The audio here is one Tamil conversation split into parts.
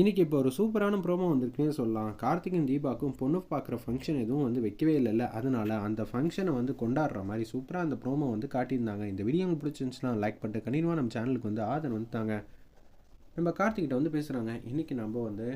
இன்றைக்கி இப்போ ஒரு சூப்பரான ப்ரோமோ வந்திருக்குன்னு சொல்லலாம். கார்த்திகன் தீபாவுக்கும் பொண்ணு பார்க்குற ஃபங்க்ஷன் எதுவும் வந்து வைக்கவே இல்லைல்ல. அதனால் அந்த ஃபங்க்ஷனை வந்து கொண்டாடுற மாதிரி சூப்பராக அந்த ப்ரோமோ வந்து காட்டியிருந்தாங்க. இந்த வீடியோ உங்களுக்கு பிடிச்சிருந்துச்சுன்னா லைக் பண்ணிட்டு கண்டினியூவாக நம்ம சேனலுக்கு வந்து ஆதரவு வந்துட்டாங்க நம்ம கார்த்திகிட்ட வந்து பேசுகிறாங்க இன்றைக்கி நம்ம வந்து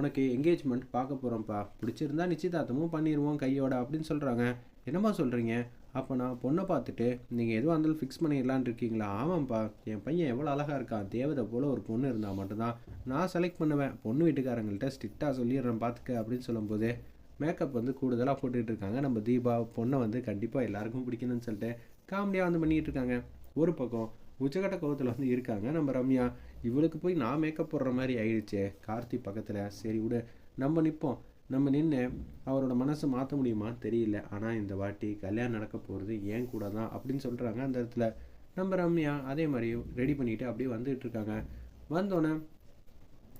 உனக்கு என்கேஜ்மெண்ட் பார்க்க போகிறோம்ப்பா பிடிச்சிருந்தா நிச்சயதார்த்தமும் பண்ணிடுவோம் கையோட அப்படின்னு சொல்கிறாங்க என்னம்மா சொல்கிறீங்க அப்போ நான் பொண்ணை பார்த்துட்டு நீங்கள் எதுவாக இருந்தாலும் ஃபிக்ஸ் பண்ணிடலான் இருக்கீங்களா? ஆமாம்ப்பா என் பையன் எவ்வளோ அழகாக இருக்கான். தேவதை போல் ஒரு பொண்ணு இருந்தால் மட்டும்தான். நான் செலக்ட் பண்ணுவேன். பொண்ணு வீட்டுக்காரங்கள்ட்ட ஸ்ட்ரிக்டாக சொல்லிடுறேன் பார்த்துக்க அப்படின்னு சொல்லும்போது மேக்கப் வந்து கூடுதலாக போட்டுக்கிட்டு இருக்காங்க. நம்ம தீபா பொண்ணை வந்து கண்டிப்பாக எல்லாருக்கும் பிடிக்கணும்னு சொல்லிட்டு காமெடியாக வந்து பண்ணிகிட்டு இருக்காங்க. ஒரு பக்கம் உச்சகட்ட கோவத்தில் வந்து இருக்காங்க. நம்ம ரம்யா இவளுக்கு போய் நான் மேக்கப் போடுற மாதிரி ஆயிடுச்சு. கார்த்தி பக்கத்தில் சரி விடு. நம்ம நிற்போம் நம்ம நின்று அவரோட மனசை மாற்ற முடியுமான்னு தெரியல. ஆனால் இந்த வாட்டி கல்யாணம் நடக்க போகிறது ஏன் கூட தான் அப்படின்னு சொல்கிறாங்க அந்த இடத்துல நம்ம ரம்யா அதே மாதிரி ரெடி பண்ணிவிட்டு அப்படியே வந்துகிட்டு இருக்காங்க. வந்தோடனே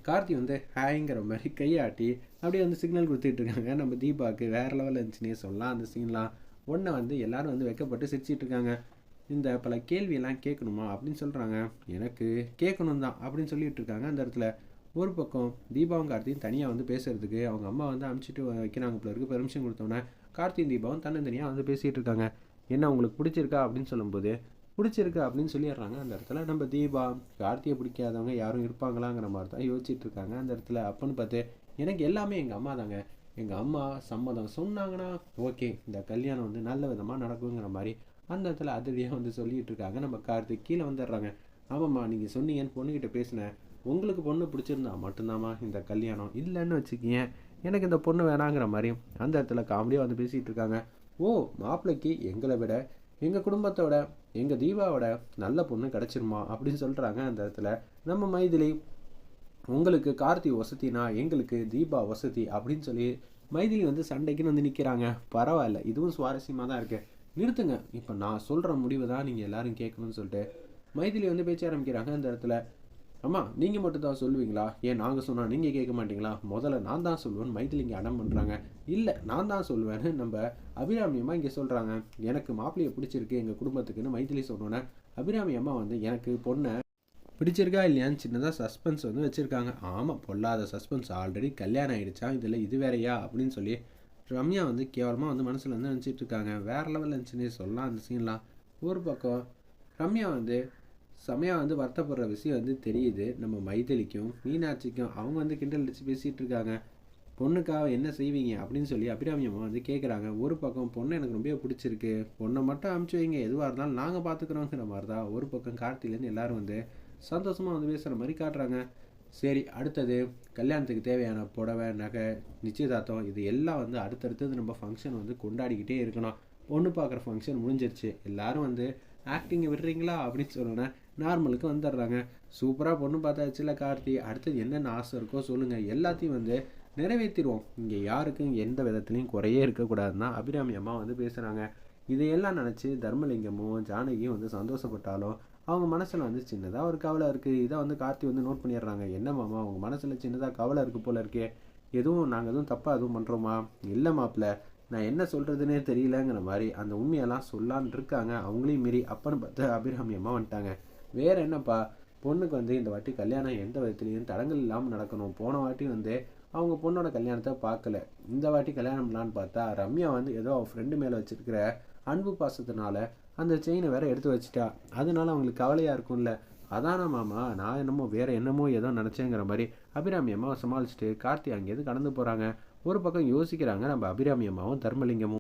கார்த்தி வந்து ஹேங்கிற மாதிரி கையாட்டி அப்படியே வந்து சிக்னல் கொடுத்துட்டு இருக்காங்க. நம்ம தீபாவுக்கு வேறு லெவலில் இருந்துச்சுன்னே சொல்லலாம். அந்த சீன்லாம் ஒன்றை வந்து எல்லாரும் வந்து வைக்கப்பட்டு சிரிச்சிட்டு இருக்காங்க. இந்த பல கேள்வியெல்லாம் கேட்கணுமா? அப்படின்னு சொல்கிறாங்க எனக்கு கேட்கணும் தான் அப்படின்னு சொல்லிட்டு இருக்காங்க. அந்த இடத்துல ஒரு பக்கம் தீபாவும் கார்த்தியும் தனியாக வந்து பேசுகிறதுக்கு அவங்க அம்மா வந்து அனுப்பிச்சிட்டு வைக்கிறாங்க போல இருக்கு. பெர்மிஷன் கொடுத்தோன்னே கார்த்தியும் தீபாவும் தனியாக வந்து பேசிகிட்டு இருக்காங்க. என்ன உங்களுக்கு பிடிச்சிருக்கா அப்படின்னு சொல்லும்போது பிடிச்சிருக்கு அப்படின்னு சொல்லிடுறாங்க. அந்த இடத்துல நம்ம தீபா கார்த்தியை பிடிக்காதவங்க யாரும் இருப்பாங்களாங்கிற மாதிரி தான் யோசிச்சுட்டு இருக்காங்க. அந்த இடத்துல அப்போன்னு பார்த்து எனக்கு எல்லாமே எங்கள் அம்மா தாங்க. எங்கள் அம்மா சம்மதம் சொன்னாங்கன்னா ஓகே இந்த கல்யாணம் வந்து நல்ல விதமாக நடக்குங்கிற மாதிரி அந்த இடத்துல அதிரடியாக வந்து சொல்லிட்டு இருக்காங்க. நம்ம கார்த்திக் கீழே வந்துடுறாங்க. ஆமாம்மா நீங்கள் சொன்னீங்கன்னு பொண்ணுக்கிட்ட பேசினேன். உங்களுக்கு பொண்ணு பிடிச்சிருந்தா மட்டும்தாம்மா இந்த கல்யாணம் இல்லைன்னு வச்சுக்கிங்க. எனக்கு இந்த பொண்ணு வேணாங்கிற மாதிரி அந்த இடத்துல காமெடியாக வந்து பேசிகிட்டு இருக்காங்க. ஓ மாப்பிள்ளைக்கு எங்களை விட எங்கள் குடும்பத்தோட எங்கள் தீபாவோட நல்ல பொண்ணு கிடச்சிருமா அப்படின்னு சொல்கிறாங்க அந்த இடத்துல. நம்ம மைதிலி உங்களுக்கு கார்த்தி வசதினா எங்களுக்கு தீபா வசதி அப்படின்னு சொல்லி மைதிலி வந்து சண்டைக்குன்னு வந்து நிற்கிறாங்க பரவாயில்ல இதுவும் சுவாரஸ்யமாக தான் இருக்குது நிறுத்துங்க இப்போ நான் சொல்கிற முடிவு தான் நீங்கள் எல்லோரும் கேட்கணும்னு சொல்லிட்டு மைதிலி வந்து பேச்ச ஆரம்பிக்கிறாங்க அந்த இடத்துல. அம்மா நீங்கள் மட்டும் தான் சொல்லுவீங்களா? ஏன் நாங்கள் சொன்னால் நீங்கள் கேட்க மாட்டீங்களா? முதல்ல நான் தான் சொல்லுவேன் மைதில் இங்கே அடம் பண்ணுறாங்க இல்லை நான் தான் சொல்லுவேன்னு நம்ம அபிராமி அம்மா இங்கே சொல்கிறாங்க எனக்கு மாப்பிள்ளையை பிடிச்சிருக்கு எங்கள் குடும்பத்துக்குன்னு மைதிலி சொன்னோன்னே அபிராமி அம்மா வந்து எனக்கு பொண்ணை பிடிச்சிருக்கா இல்லையான்னு சின்னதாக சஸ்பென்ஸ் வந்து வச்சுருக்காங்க. ஆமாம் பொல்லாத சஸ்பென்ஸ் ஆல்ரெடி கல்யாணம் ஆகிடுச்சா இதில் இது வேறையா? அப்படின்னு சொல்லி ரம்யா வந்து கேவலமாக வந்து மனசில் வந்து நினச்சிட்டு இருக்காங்க. வேறு லெவலில் இருந்துச்சுன்னே சொல்லலாம் அந்த சீன்லாம் ஒரு பக்கம் ரம்யா வந்து செமையாக வந்து வருத்தப்படுற விஷயம் வந்து தெரியுது. நம்ம மைதிலிக்கும் மீனாட்சிக்கும் அவங்க வந்து கிண்டல் அடித்து பேசிகிட்டு இருக்காங்க. பொண்ணுக்காக என்ன செய்வீங்க? அப்படின்னு சொல்லி அபிராமி வந்து கேட்குறாங்க ஒரு பக்கம் பொண்ணு எனக்கு ரொம்ப பிடிச்சிருக்கு. பொண்ணை மட்டும் அமுச்சு வைங்க. எதுவாக இருந்தாலும் நாங்கள் பார்த்துக்குறோங்கிற மாதிரி தான் ஒரு பக்கம் கார்த்திலேருந்து எல்லோரும் வந்து சந்தோஷமாக வந்து பேசுகிற மாதிரி காட்டுறாங்க. சரி அடுத்தது கல்யாணத்துக்கு தேவையான புடவை நகை நிச்சயதார்த்தம் இது எல்லாம் வந்து அடுத்தடுத்தது நம்ம ஃபங்க்ஷன் வந்து கொண்டாடிக்கிட்டே இருக்கணும். பொண்ணு பார்க்குற ஃபங்க்ஷன் முடிஞ்சிருச்சு. எல்லோரும் வந்து ஆக்டிங்கை விடுறீங்களா அப்படின்னு சொன்னோன்னே நார்மலுக்கு வந்துடுறாங்க. சூப்பராக பொண்ணு பார்த்தாச்சுல கார்த்தி. அடுத்தது என்னென்ன ஆசை இருக்கோ சொல்லுங்கள் எல்லாத்தையும் வந்து நிறைவேற்றிடுவோம் இங்கே யாருக்கும் எந்த விதத்துலையும் குறையே இருக்கக்கூடாதுன்னா அபிராமி அம்மா வந்து பேசுகிறாங்க இதையெல்லாம் நினச்சி தர்மலிங்கமும் ஜானகியும் வந்து சந்தோஷப்பட்டாலும் அவங்க மனசில் வந்து சின்னதாக ஒரு கவலை இருக்குது இதை வந்து கார்த்தி வந்து நோட் பண்ணிடுறாங்க. என்ன மாமா அவங்க மனசில் சின்னதாக கவலை இருக்குது போல இருக்கே. எதுவும் நாங்கள் எதுவும் தப்பாக எதுவும் பண்ணுறோமா இல்லை மாப்பிள்ள நான் என்ன சொல்கிறதுனே தெரியலங்கிற மாதிரி அந்த உண்மையெல்லாம் சொல்லான் இருக்காங்க. அவங்களையும் மீறி அப்பன்னு பார்த்து அபிராமி வந்துட்டாங்க. வேறு என்னப்பா? பொண்ணுக்கு வந்து இந்த வாட்டி கல்யாணம் எந்த விதத்துலேயும் தடங்கள் இல்லாமல் நடக்கணும். போன வாட்டி வந்து அவங்க பொண்ணோட கல்யாணத்தை பார்க்கல. இந்த வாட்டி கல்யாணம் பண்ணலான்னு பார்த்தா ரம்யா வந்து ஏதோ அவள் ஃப்ரெண்டு மேலே வச்சுருக்கிற அன்பு பாசத்தினால அந்த செயினை வேற எடுத்து வச்சுட்டா. அதனால அவங்களுக்கு கவலையாக இருக்கும்ல. அதானா மாமா? நான் என்னமோ வேற என்னமோ ஏதோ நினச்சேங்கிற மாதிரி அபிராமி அம்மாவை சமாளிச்சுட்டு கார்த்தி அங்கேருந்து கடந்து போகிறாங்க ஒரு பக்கம் யோசிக்கிறாங்க நம்ம அபிராமி அம்மாவும் தர்மலிங்கமும்